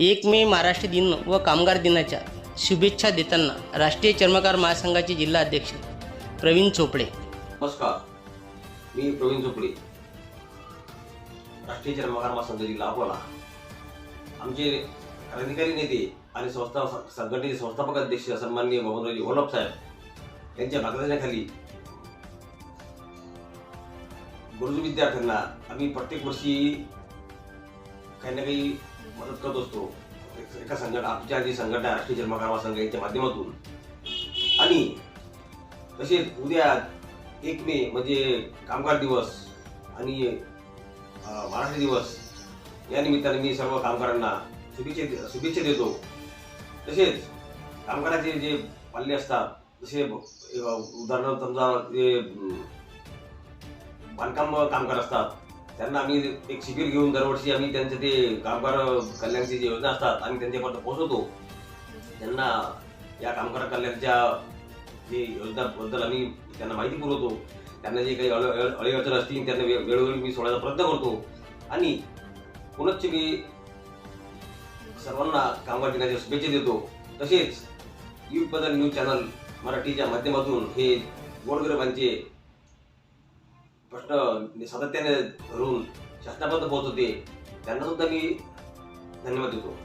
एक मे महाराष्ट्र दिन व कामगार दिनाच्या शुभेच्छा देताना राष्ट्रीय चर्मकार महासंघाचे जिल्हा अध्यक्ष प्रवीण चोपडे. नमस्कार. मी प्रवीण चोपडे. राष्ट्रीय चर्मकार महासंघ जिल्हा अकोला आमचे क्रांतिकारी नेते आणि संस्था संघटनेचे संस्थापक अध्यक्ष सन्माननीय बबनरावजी वल्लभ साहेब यांच्या मार्गदर्शनाखाली गुरुजी विद्यार्थ्यांना आम्ही प्रत्येक वर्षी काही ना काही मदत करत असतो. एका संघटना आमच्या जी संघटना आहे, राष्ट्रीय जन्मकामा संघ यांच्या माध्यमातून. आणि तसेच उद्या एक मे म्हणजे कामगार दिवस आणि मराठी महाराष्ट्र दिवस या निमित्ताने मी सर्व कामगारांना शुभेच्छा शुभेच्छा देतो. तसेच कामगाराचे जे पाल्ले असतात जसे उदाहरणार्थ समजा जे बांधकाम कामगार असतात त्यांना आम्ही एक शिबिर घेऊन दरवर्षी आम्ही त्यांचे ते कामगार कल्याणची जी योजना असतात आम्ही त्यांच्यापर्यंत पोहोचवतो. त्यांना या कामगार कल्याणच्या जे योजनाबद्दल आम्ही त्यांना माहिती पुरवतो. त्यांना जे काही अडीअडचण असतील त्यांना वेळोवेळी मी सोडायचा प्रयत्न करतो. आणि पुनश्च मी सर्वांना कामगार दिनाच्या शुभेच्छा देतो. तसेच युथ बदल न्यूज चॅनल मराठीच्या माध्यमातून हे गोरगरिबांचे प्रश्न सातत्याने धरून शासनापर्यंत पोहोचवते. त्यांना सुद्धा मी धन्यवाद देतो.